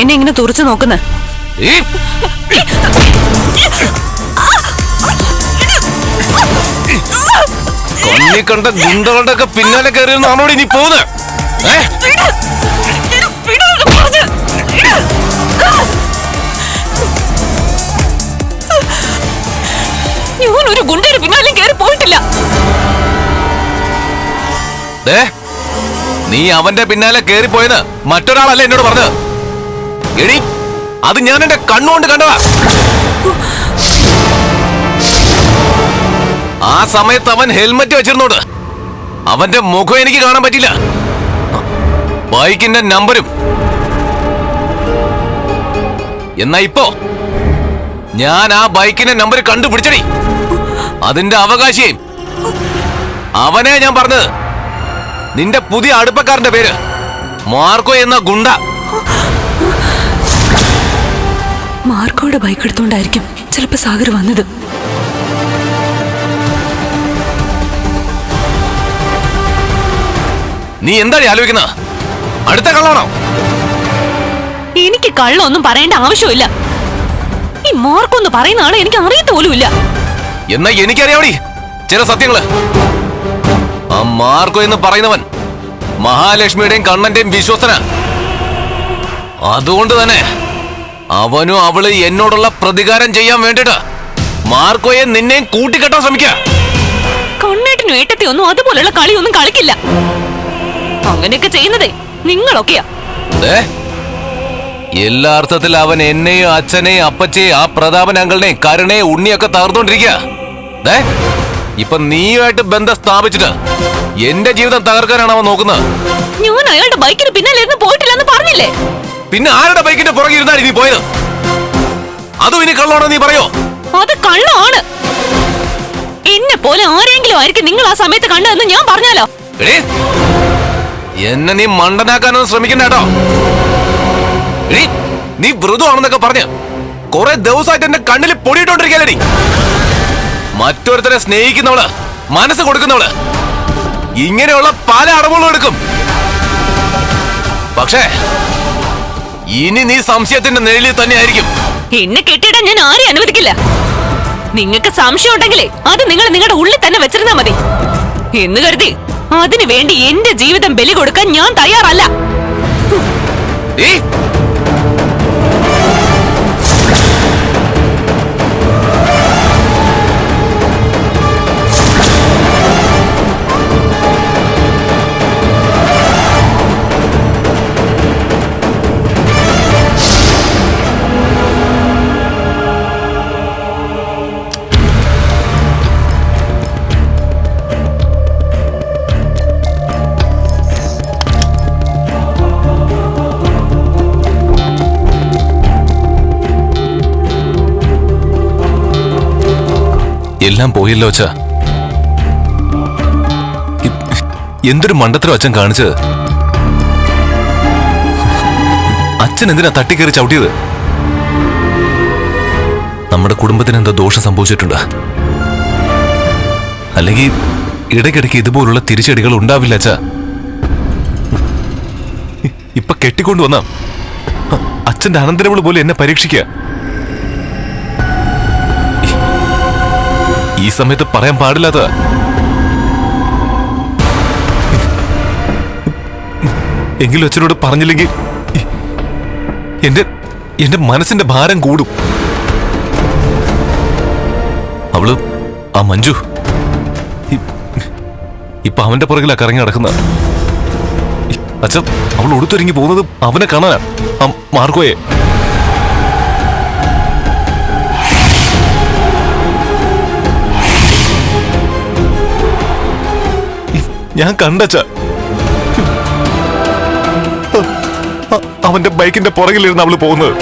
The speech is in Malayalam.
എന്നെ ഇങ്ങനെ തുറച്ചു നോക്കുന്ന. ഈ. കണ്ണി കണ്ട ഗുണ്ടകളുടെ ഒക്കെ പിന്നാലെ കയറിയെന്നാണോ ഇനി പോകുന്നത്? ഞാൻ ഒരു ഗുണ്ടയുടെ പിന്നാലെ കയറി പോയിട്ടില്ല. നീ അവന്റെ പിന്നാലെ കേറിപ്പോയെന്ന് മറ്റൊരാളല്ലേ എന്നോട് പറഞ്ഞത്? എടി അത് ഞാൻ എന്റെ കണ്ണുകൊണ്ട് കണ്ടതാ. ആ സമയത്ത് അവൻ ഹെൽമെറ്റ് വെച്ചിരുന്നോട്. അവന്റെ മുഖം എനിക്ക് കാണാൻ പറ്റില്ല. ബൈക്കിന്റെ നമ്പരും. എന്നാ ഇപ്പോ? ഞാൻ ആ ബൈക്കിന്റെ നമ്പർ കണ്ടുപിടിച്ചടി. അതിന്റെ അവകാശിയും. അവനെ ഞാൻ പറഞ്ഞത്. നിന്റെ പുതിയ അടുപ്പക്കാരന്റെ പേര് മാർക്കോ എന്ന ഗുണ്ട. മാർക്കോയുടെ ബൈക്ക് എടുത്തോണ്ടായിരിക്കും ചിലപ്പോ സാഗർ വന്നത്? നീ എന്താണ് ആലോചിക്കുന്ന? അടുത്ത കള്ളാണോ? എനിക്ക് കള്ളൊന്നും പറയേണ്ട ആവശ്യമില്ല. ഈ മാർക്കൊന്ന് പറയുന്ന ആളെ എനിക്ക് അറിയത്ത പോലുമില്ല. എന്നാ എനിക്കറിയാവടി ചില സത്യങ്ങൾ. ആ മാർക്കോ എന്ന് പറയുന്നവൻ മഹാലക്ഷ്മിയുടെയും കണ്ണന്റെയും വിശ്വസന അതുകൊണ്ട് തന്നെ അവനും അവൾ എന്നോടുള്ള പ്രതികാരം ചെയ്യാൻ വേണ്ടിട്ട് മാർക്കോയെ നിന്നെയും കൂട്ടിക്കെട്ടാൻ ശ്രമിക്ക. കണ്ണേട്ടിനും ഏട്ടത്തെ ഒന്നും അതുപോലുള്ള കളിയൊന്നും കളിക്കില്ല. അങ്ങനെയൊക്കെ ചെയ്യുന്നതേ നിങ്ങളൊക്കെയാ. എല്ലാ അർത്ഥത്തിൽ അവൻ എന്നെയും അച്ഛനെയും അപ്പച്ചേ ആ പ്രതാപൻ അങ്കിളിനെയും കരുണയെ ഉണ്ണിയൊക്കെ തകർത്തോണ്ടിരിക്കുക ഇപ്പൊ നീയുമായിട്ട് ബന്ധം സ്ഥാപിച്ചിട്ട് എന്റെ ജീവിതം തകർക്കാനാണ് അവൻ നോക്കുന്നത്. ഞാൻ അയാളുടെ ബൈക്കിന് പിന്നാലെ പോയിട്ടില്ലെന്ന് പറഞ്ഞില്ലേ? പിന്നെ ആരുടെ ബൈക്കിന്റെ പുറകെ ഇരുന്നാണ് നീ പോയത്? അതും ഇനി കള്ളോണോ നീ പറയോ? അത് കള്ളാണ് എന്നെ പോലെ ആരെങ്കിലും ആയിരിക്കും നിങ്ങൾ ആ സമയത്ത് കണ്ടതെന്ന് ഞാൻ പറഞ്ഞാലോ? എടീ, എന്നെ നീ മണ്ടനാക്കാനൊന്നും ശ്രമിക്കണ്ട കേട്ടോ. എടീ, നീ മൃദുവാണെന്നൊക്കെ പറഞ്ഞ് കുറെ ദിവസമായിട്ട് എന്റെ കണ്ണിൽ പൊടിയിട്ടോണ്ടിരിക്കലടി മറ്റൊരുത്തരെ സ്നേഹിക്കുന്നവൾ മനസ്സ് കൊടുക്കുന്നവൾ ഇങ്ങനെയുള്ള പല അടവുകളും എടുക്കും. പക്ഷേ ഇനി നീ സംശയത്തിന്റെ നിഴലിൽ തന്നെയായിരിക്കും. എന്നെ കെട്ടിയിടാൻ ഞാൻ ആരെയും അനുവദിക്കില്ല. നിങ്ങൾക്ക് സംശയം ഉണ്ടെങ്കിലേ അത് നിങ്ങൾ നിങ്ങളുടെ ഉള്ളിൽ തന്നെ വെച്ചിരുന്നാ മതി. എന്ന് കരുതി അതിനു വേണ്ടി എന്റെ ജീവിതം ബലി കൊടുക്കാൻ ഞാൻ തയ്യാറല്ല. എല്ലാം പോയല്ലോ അച്ഛ. എന്തൊരു മണ്ടത്തരം അച്ഛൻ കാണിച്ചത്. അച്ഛൻ എന്തിനാ തട്ടിക്കേറി ചവിട്ടിയത്? നമ്മുടെ കുടുംബത്തിന് എന്തോ ദോഷം സംഭവിച്ചിട്ടുണ്ട്. അല്ലെങ്കിൽ ഇടയ്ക്കിടയ്ക്ക് ഇതുപോലുള്ള തിരിച്ചടികൾ ഉണ്ടാവില്ല അച്ഛ. ഇപ്പൊ കെട്ടിക്കൊണ്ടു കെട്ടിക്കൊണ്ടുവന്ന അച്ഛന്റെ അനന്തരവൾ പോലെ എന്നെ പരീക്ഷിക്കുക ഈ സമയത്ത് പറയാൻ പാടില്ലാത്ത എങ്കിലും അച്ഛനോട് പറഞ്ഞില്ലെങ്കിൽ എന്റെ എന്റെ മനസ്സിന്റെ ഭാരം കൂടും. അവൾ ആ മഞ്ജു ഇപ്പൊ അവന്റെ പുറകിലാ കറങ്ങി നടക്കുന്ന. അച്ഛൻ അവൾ ഉടുത്തൊരുങ്ങി പോകുന്നത് അവനെ കാണാനാ ആ മാർക്കോയെ ഞാൻ കണ്ടച്ച അവന്റെ ബൈക്കിന്റെ പുറകിലിരുന്ന് അവൾ പോകുന്നത്.